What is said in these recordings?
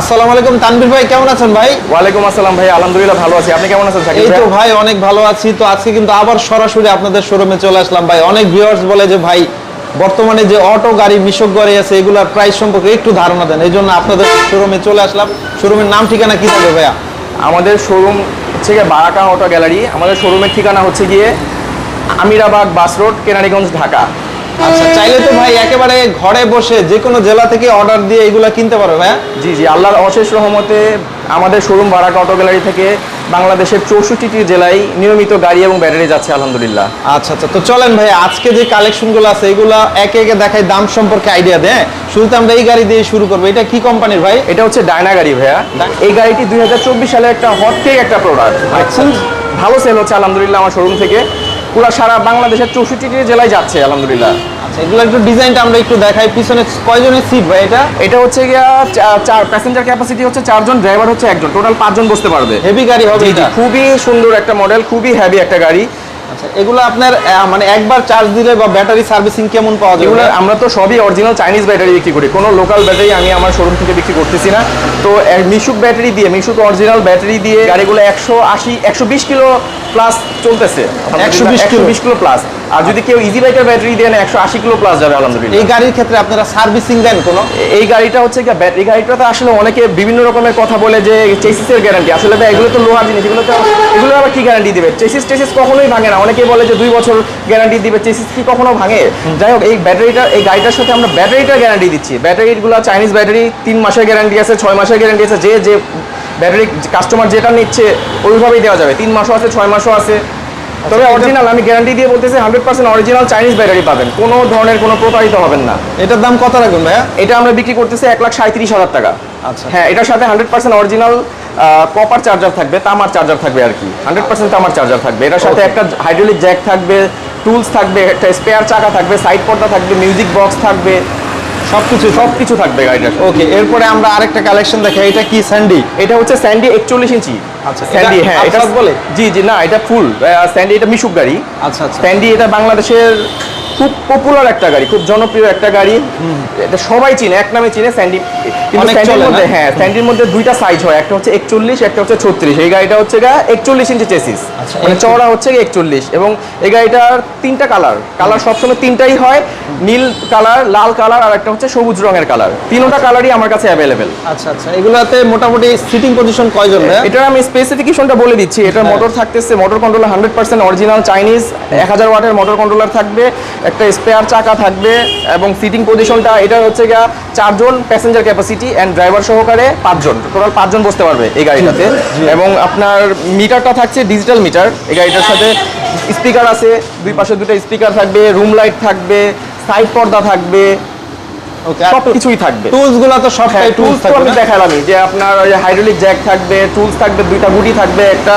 আসসালামু আলাইকুম তানভীর ভাই কেমন আছেন ভাই? ওয়ালাইকুম আসসালাম ভাই আলহামদুলিল্লাহ ভালো আছি। আপনি কেমন আছেন এই তো ভাই ভাই অনেক ভালো আছি। তো আজকে কিন্তু আবার সরাসরি আপনাদের শোরুমে চলে আসলাম ভাই। অনেক ভিউয়ার্স বলে যে ভাই বর্তমানে যে অটো গাড়ি মিশক গাড়ি আছে এগুলার প্রাইস সম্পর্কে একটু ধারণা দেন। এই জন্য আপনাদের শোরুমে চলে আসলাম। শোরুমের নাম ঠিকানা কি থাকবে ভাইয়া? আমাদের শোরুম হচ্ছে গিয়ে বারাকা অটো গ্যালারি আমাদের শোরুমের ঠিকানা হচ্ছে গিয়ে আমিরাবাগ বাস রোড কেনারিগঞ্জ ঢাকা। আচ্ছা চাইলে তো ভাই একেবারে ঘরে বসে যে কোনো জেলা থেকে অর্ডার দিয়ে এগুলা কিনতে পারো ভাইয়া। জি জি আল্লাহর অশেষ রহমতে আমাদের শোরুম বারাকা অটো গ্যালারি থেকে বাংলাদেশের চৌষট্টিটি জেলায় নিয়মিত গাড়ি এবং ব্যাটারি যাচ্ছে আলহামদুলিল্লাহ। আচ্ছা আচ্ছা তো চলেন ভাই আজকে যে কালেকশনগুলো আছে এগুলা একে একে দেখাই দাম সম্পর্কে আইডিয়া দেয়। শুরুতে আমরা এই গাড়ি দিয়ে শুরু করব। এটা কি কোম্পানির ভাই? এটা হচ্ছে ডায়না গাড়ি ভাইয়া। এই গাড়িটি দুই হাজার চব্বিশ সালে একটা হট কেক একটা প্রোডাক্ট আচ্ছা। ভালো সেল হচ্ছে আলহামদুলিল্লাহ আমার শোরুম থেকে। পুরো সারা বাংলাদেশের চৌষট্টিটি জেলায় যাচ্ছে আলহামদুলিল্লাহ। আচ্ছা এগুলো একটু ডিজাইনটা আমরা একটু দেখাই। পিছনে কয়জনের সিট ভাই এটা? এটা হচ্ছে গিয়া চার প্যাসেঞ্জার ক্যাপাসিটি হচ্ছে চারজন ড্রাইভার হচ্ছে একজন। টোটাল পাঁচজন বসতে পারবে। হেভি গাড়ি হবে এটা? খুবই সুন্দর একটা মডেল খুবই একটা গাড়ি। আচ্ছা এগুলো আপনার মানে একবার চার্জ দিলে বা ব্যাটারি সার্ভিসিং কেমন পাওয়া যাবে? এগুলো আমরা তো সবই অরিজিনাল চাইনিজ ব্যাটারি বিক্রি করি। কোনো লোকাল ব্যাটারি আমি আমার শোরুম থেকে বিক্রি করতেছি না। তো মিশুক ব্যাটারি দিয়ে মিশুক অরিজিনাল ব্যাটারি দিয়ে গাড়িগুলো একশো আশি একশো বিশ কিলো প্লাস চলতেছে। 120 কিলো? বিশ কিলো প্লাস আর যদি কেউ ইজি বাইকের ব্যাটারি দেন একশো আশি কিলো প্লাস যাবে আলহামদুলিল্লাহ। এই গাড়ির ক্ষেত্রে আপনারা সার্ভিসিং দেন কোনো? এই গাড়িটা হচ্ছে কি ব্যাট- এই গাড়িটাতে আসলে অনেকে বিভিন্ন রকমের কথা বলে যে চেসিসের গ্যারান্টি আসলে ভাই এগুলো তো লোহার জিনিস এগুলো তো এগুলো আবার কি গ্যারান্টি দিবে? চেসিস টেসিস কখনোই ভাঙে না। অনেকে বলে যে দুই বছর গ্যারান্টি দিবে চেসিস কি কখনো ভাঙে? যাই হোক এই ব্যাটারিটা এই গাড়িটার সাথে আমরা ব্যাটারিটা গ্যারান্টি দিচ্ছি। ব্যাটারিগুলো চাইনিজ ব্যাটারি তিন মাসের গ্যারান্টি আছে ছয় মাসের গ্যারান্টি আছে যে যে ব্যাটারি কাস্টমার যেটা নিচ্ছে ওইভাবেই দেওয়া যাবে। তিন মাসও আছে ছয় মাসও আছে। তবে অরিজিনাল আমি গ্যারান্টি দিয়ে বলতেছি hundred percent original Chinese battery পাবেন। কোনো ধরনের কোনো প্রতারিত হবেন না। এটার দাম কত রাখবেন ভাইয়া? এটা আমরা বিক্রি করতেছি এক লাখ সাঁত্রিশ হাজার টাকা। আচ্ছা। হ্যাঁ এটার সাথে hundred percent original copper charger থাকবে তামার চার্জার থাকবে আর কি। হান্ড্রেড পার্সেন্ট তামার চার্জার থাকবে। এটার সাথে একটা হাইড্রোলিক জ্যাক থাকবে টুলস থাকবে একটা স্পেয়ার চাকা থাকবে সাইড পর্দা থাকবে মিউজিক বক্স থাকবে। সবকিছু সব কিছু থাকবে গাড়িটা ওকে এরপরে আমরা আরেকটা কালেকশন দেখাই এটা কি স্যান্ডি এটা হচ্ছে স্যান্ডি একচল্লিশ ইঞ্চি। আচ্ছা, স্যান্ডি হ্যাঁ এটা বলে? জি জি না এটা ফুল স্যান্ডি এটা মিশুক গাড়ি। আচ্ছা স্যান্ডি এটা বাংলাদেশের খুব পপুলার একটা গাড়ি খুব জনপ্রিয় একটা গাড়ি। এটা সবাই চিনে এক নামে চিনে স্যান্ডি মধ্যে হ্যাঁ স্ট্যান্ডির মধ্যে দুইটা সাইজ হয় একটা হচ্ছে একচল্লিশ একটা হচ্ছে ছত্রিশ। এই গাড়িটা হচ্ছে গা একচল্লিশ ইঞ্চি চেসিস আচ্ছা, মানে চওড়া হচ্ছে একচল্লিশ এবং এই গাড়িটার তিনটা কালার কালার সবসময় তিনটাই হয় নীল কালার লাল কালার আর একটা হচ্ছে সবুজ রঙের কালার তিনোটা কালারই আমার কাছে অ্যাভেলেবেল আচ্ছা আচ্ছা এগুলাতে মোটামুটি সিটিং পজিশন কয়জন এটার আমি স্পেসিফিকেশনটা বলে দিচ্ছি এটার হ্যাঁ। মোটর থাকতেছে motor controller hundred percent original Chinese এক হাজার ওয়াটের মোটর কন্ট্রোলার থাকবে একটা স্পেয়ার চাকা থাকবে এবং সিটিং পজিশনটা এটা হচ্ছে গিয়া চারজন প্যাসেঞ্জার ক্যাপাসিটি অ্যান্ড ড্রাইভার সহকারে পাঁচজন টোটাল পাঁচজন বসতে পারবে এই গাড়িটাতে। এবং আপনার মিটারটা থাকছে ডিজিটাল মিটার এই গাড়িটার সাথে স্পিকার আছে দুই পাশে দুটো স্পিকার থাকবে রুম লাইট থাকবে সাইড পর্দা থাকবে সব কিছুই থাকবে। টুলসগুলা তো সবটাই হ্যাঁ টুলস তো আমি? দেখালামই যে আপনার ওই হাইড্রোলিক জ্যাক থাকবে টুলস থাকবে দুইটা গুটি থাকবে একটা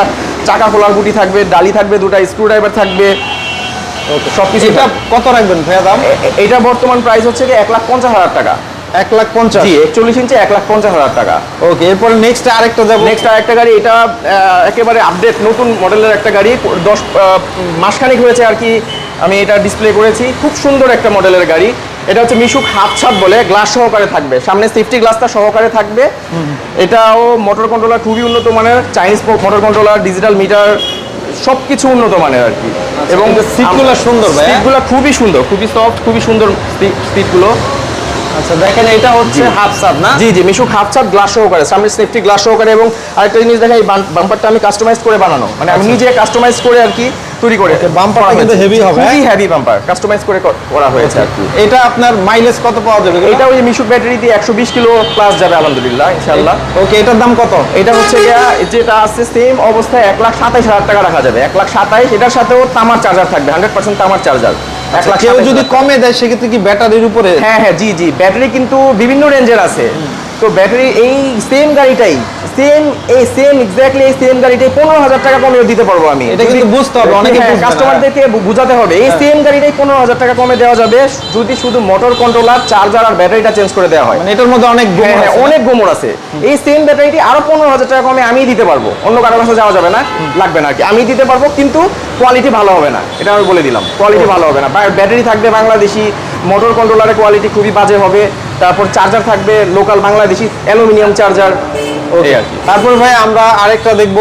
চাকা খোলার গুটি থাকবে ডালি থাকবে দুটা স্ক্রু ড্রাইভার থাকবে ওকে সব কিছু এটা কত রাখবেন ভাইয়া দাম? এটা বর্তমান প্রাইস হচ্ছে এক লাখ পঞ্চাশ হাজার টাকা। এক লাখ পঞ্চাশ। জি একচল্লিশ ইঞ্চি এক লাখ পঞ্চাশ হাজার টাকা। ওকে এরপরে নেক্সট আরেকটা যাব। নেক্সট আরেকটা গাড়ি এটা একেবারে আপডেট নতুন মডেলের একটা গাড়ি। দশ মাসখানেক হয়েছে আর কি আমি এটা ডিসপ্লে করেছি। খুব সুন্দর একটা মডেলের গাড়ি। এটা হচ্ছে মিশুক হাফ ছাদ বলে গ্লাস সহকারে থাকবে। সামনে সেফটি গ্লাসটা সহকারে থাকবে। এটাও মোটর কন্ট্রোলার খুবই উন্নত মানের Chinese motor controller digital meter সব কিছু উন্নত মানের আর কি। এবং কিন্তু seatগুলো সুন্দর ভাই, হ্যাঁ? সিটগুলো খুবই সুন্দর খুবই সফট খুবই সুন্দর সিটগুলো আচ্ছা দেখেন এটা হচ্ছে হাফ সাব না? জি জি মিশুক হাফ ছাদ গ্লাস সহকারে সামনে সেফটি গ্লাস সহকারে এবং আরেকটা জিনিস দেখা এই বাম্পারটা আমি কাস্টমাইজ করে বানানো। মানে আমি নিজে কাস্টমাইজ করে আর কি তৈরি করে আচ্ছা। করা কিন্তু heavy হবে, খুবই? হেভি বাম্পার কাস্টমাইজ করে করা হয়েছে আর কি। এটা আপনার মাইলেজ কত পাওয়া যাবে এটা ওই মিশুক ব্যাটারি দিয়ে একশো বিশ কিলো প্লাস যাবে আলহামদুলিল্লাহ ইনশাল্লাহ ওকে এটার দাম কত? এটা হচ্ছে যেটা আছে সেম অবস্থায় এক লাখ সাতাইশ হাজার টাকা রাখা যাবে। এক লাখ সাতাইশ এটার সাথেও তামার চার্জার থাকবে হান্ড্রেড পার্সেন্ট তামার চার্জার কেউ যদি কমে দেয় সেক্ষেত্রে কি ব্যাটারির উপরে? হ্যাঁ হ্যাঁ জি জি। ব্যাটারি কিন্তু বিভিন্ন রেঞ্জের আছে। তো ব্যাটারি এই সেম গাড়িটাই। সেম এই সেম এক্স্যাক্টলি এই সেম গাড়িটাই পনেরো হাজার টাকা কমে দিতে পারব আমি। এটা কিন্তু বুঝতে হবে, অনেকে কাস্টমারদেরকে বুঝাতে হবে এই সেম গাড়িটাই পনেরো হাজার টাকা কমে দেওয়া যাবে যদি শুধু মোটর কন্ট্রোলার চার্জার আর ব্যাটারিটা চেঞ্জ করে দেওয়া হয়। মানে এটার মধ্যে অনেক হ্যাঁ হ্যাঁ? অনেক গোমর আছে। এই সেম ব্যাটারিটি আরও পনেরো হাজার টাকা কমে আমি দিতে পারব অন্য কারও কাছে যাওয়া যাবে না লাগবে না আর কি। আমি দিতে পারব কিন্তু কোয়ালিটি ভালো হবে না এটা আমি বলে দিলাম। কোয়ালিটি ভালো হবে না। ব্যাটারি থাকবে বাংলাদেশি মোটর কন্ট্রোলারের কোয়ালিটি খুবই বাজে হবে তারপর চার্জার থাকবে লোকাল বাংলাদেশি অ্যালুমিনিয়াম চার্জার তারপর ভাই আমরা আরেকটা দেখব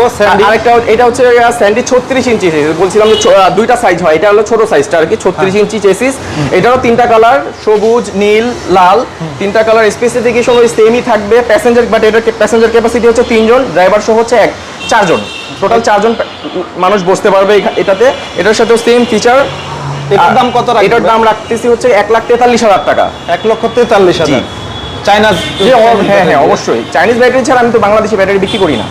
আরেকটা এটা হচ্ছে স্যান্ডি ছত্রিশ ইঞ্চি বলছিলাম যে দুইটা সাইজ হয় এটা হলো ছোট সাইজটা আর কি ছত্রিশ ইঞ্চি চেসিস এটারও তিনটা কালার সবুজ নীল লাল। তিনটা কালার স্পেসিফিকেশন ওই সেমই থাকবে প্যাসেঞ্জার বাট এটার প্যাসেঞ্জার ক্যাপাসিটি হচ্ছে তিনজন ড্রাইভার সহ হচ্ছে এক চারজন। টোটাল চারজন মানুষ বসতে পারবে এটাতে। এটার সাথেও সেম ফিচার এটার দাম কত এটার দাম রাখতেছি হচ্ছে এক লাখ তেতাল্লিশ হাজার টাকা। এক লক্ষ তেতাল্লিশ হাজার। হ্যাঁ হ্যাঁ অবশ্যই। চাইনিজ ব্যাটারি ছাড়া আমি তো বাংলাদেশি ব্যাটারি বিক্রি করি না।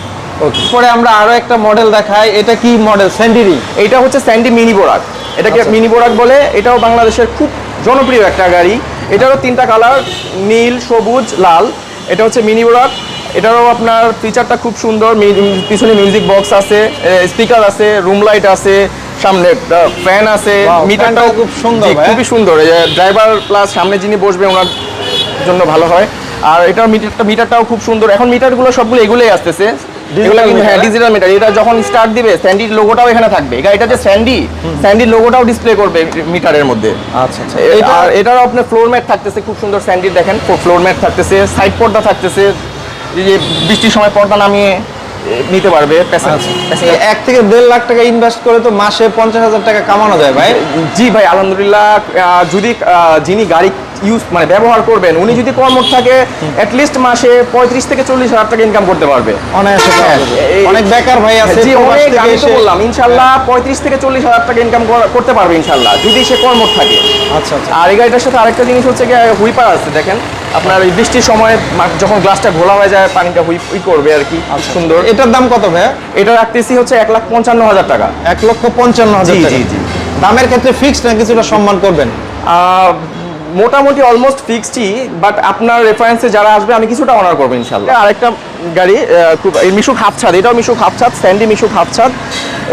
পরে আমরা আরও একটা মডেল দেখাই। এটা কি মডেল স্যান্ডিরি এটা হচ্ছে স্যান্ডি মিনি বোরাক এটাকে। মিনি বোরাক বলে? এটাও বাংলাদেশের খুব জনপ্রিয় একটা গাড়ি। এটারও তিনটা কালার নীল সবুজ লাল। এটা হচ্ছে মিনি বোরাক এটারও আপনার ফিচারটা খুব সুন্দর। পিছনে মিউজিক বক্স আছে স্পিকার আছে রুম লাইট আছে সামনে ফ্যান আছে। মিটারটাও খুব সুন্দর, খুবই সুন্দর। ড্রাইভার প্লাস সামনে যিনি বসবে ওনার জন্য ভালো হয়। আর এটার মিটারটা মিটারটাও খুব সুন্দর। এখন মিটারগুলো সবগুলো এগুলোই আসতেছে। এগুলো কিন্তু হ্যাঁ ডিজিটাল মিটার এটা যখন স্টার্ট দিবে স্যান্ডির লোগোটাও এখানে থাকবে। এটা যে স্যান্ডি স্যান্ডির লোগোটাও ডিসপ্লে করবে মিটারের মধ্যে। আচ্ছা আচ্ছা। আর এটারও আপনার ফ্লোর ম্যাট থাকতেছে খুব সুন্দর স্যান্ডির দেখেন। ফ্লোর ম্যাট থাকতেছে সাইড পর্দা থাকতেছে। যে বৃষ্টির সময় পর্দা নামিয়ে নিতে পারবে আচ্ছা। এক থেকে দেড় লাখ টাকা ইনভেস্ট করে তো মাসে পঞ্চাশ হাজার টাকা কামানো যায় ভাই? জি ভাই আলহামদুলিল্লাহ। যদি যিনি গাড়ি ইউজ মানে ব্যবহার করবেন উনি যদি কর্মঠ থাকে অ্যাটলিস্ট মাসে পঁয়ত্রিশ থেকে চল্লিশ হাজার টাকা ইনকাম করতে পারবে। হ্যাঁ, অনেক বেকার ভাই আছে জি অনেক আমি তো বললাম ইনশাল্লাহ পঁয়ত্রিশ থেকে চল্লিশ হাজার টাকা ইনকাম করতে পারবে ইনশাল্লাহ যদি সে কর্মঠ থাকে। আচ্ছা আচ্ছা। আর এই গাড়িটার সাথে আরেকটা জিনিস হচ্ছে গিয়ে হুইপার আছে দেখেন। আপনার এই বৃষ্টির সময় যখন গ্লাসটা ঘোলা হয়ে যায় পানিটা হুই করবে আর কি আচ্ছা, সুন্দর। এটার দাম কত ভাই এটা রাখতেছি হচ্ছে এক লাখ পঞ্চান্ন হাজার টাকা। এক লক্ষ পঞ্চান্ন হাজার জি, টাকা। জি। দামের ক্ষেত্রে ফিক্সড না কিছুটা সম্মান করবেন? মোটামুটি অলমোস্ট ফিক্সডই বাট আপনার রেফারেন্সে যারা আসবে আমি কিছুটা অনার করব ইনশাল্লাহ আরেকটা গাড়ি খুব এই মিশুক হাফ ছাদ এটাও মিশুক হাফ ছাদ স্যান্ডি মিশুক হাফ ছাদ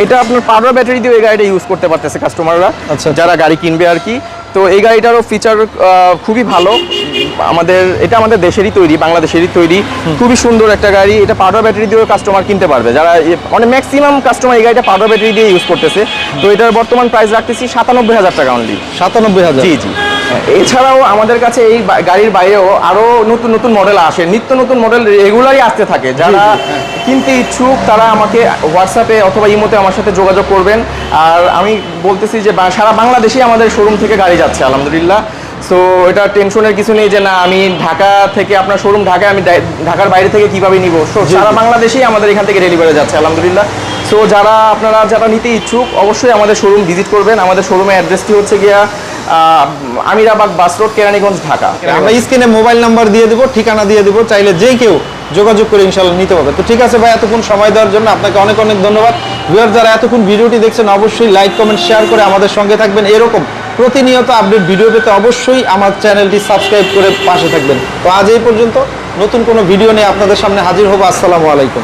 এটা আপনার পাউডার ব্যাটারি দিয়ে এই গাড়িটা ইউজ করতে পারতেছে কাস্টমাররা আচ্ছা। যারা গাড়ি কিনবে আর কি। তো এই গাড়িটারও ফিচার খুবই ভালো। আমাদের এটা আমাদের দেশেরই তৈরি বাংলাদেশেরই তৈরি। খুবই সুন্দর একটা গাড়ি এটা পাউডার ব্যাটারি দিয়েও কাস্টমার কিনতে পারবে। যারা মানে ম্যাক্সিমাম কাস্টমার এই গাড়িটা পাউডার ব্যাটারি দিয়ে ইউজ করতেছে। তো এটার বর্তমান প্রাইস রাখতেছি সাতানব্বই হাজার টাকা অনলি সাতানব্বই হাজার। জি জি। এছাড়াও আমাদের কাছে এই গাড়ির বাইরেও আরও নতুন নতুন মডেল আসে নিত্য নতুন মডেল রেগুলারই আসতে থাকে। যারা কিনতে ইচ্ছুক তারা আমাকে হোয়াটসঅ্যাপে অথবা ইমোতে আমার সাথে যোগাযোগ করবেন। আর আমি বলতেছি যে সারা বাংলাদেশেই আমাদের শোরুম থেকে গাড়ি যাচ্ছে আলহামদুলিল্লাহ। সো এটা টেনশনের কিছু নেই যে না আমি ঢাকা থেকে আপনার শোরুম ঢাকায় আমি ঢাকার বাইরে থেকে কীভাবে নিব? সো সারা বাংলাদেশেই আমাদের এখান থেকে ডেলিভারি যাচ্ছে আলহামদুলিল্লাহ। সো যারা আপনারা যারা নিতে ইচ্ছুক অবশ্যই আমাদের শোরুম ভিজিট করবেন। আমাদের শোরুমের অ্যাড্রেসটি হচ্ছে গিয়া আমিরাবাগ বাস রোড কেরানীগঞ্জ ঢাকা। আমরা স্ক্রিনে মোবাইল নাম্বার দিয়ে দিব ঠিকানা দিয়ে দিব চাইলে যে কেউ যোগাযোগ করে ইনশাল্লাহ নিতে পারবে। তো ঠিক আছে ভাই এতক্ষণ সময় দেওয়ার জন্য আপনাকে অনেক অনেক ধন্যবাদ। ভিউয়ার যারা এতক্ষণ ভিডিওটি দেখছেন অবশ্যই লাইক কমেন্ট শেয়ার করে আমাদের সঙ্গে থাকবেন। এরকম প্রতিনিয়ত আপডেট ভিডিও পেতে অবশ্যই আমার চ্যানেলটি সাবস্ক্রাইব করে পাশে থাকবেন। তো আজ এই পর্যন্ত নতুন কোনো ভিডিও নিয়ে আপনাদের সামনে হাজির হব। আসসালামু আলাইকুম।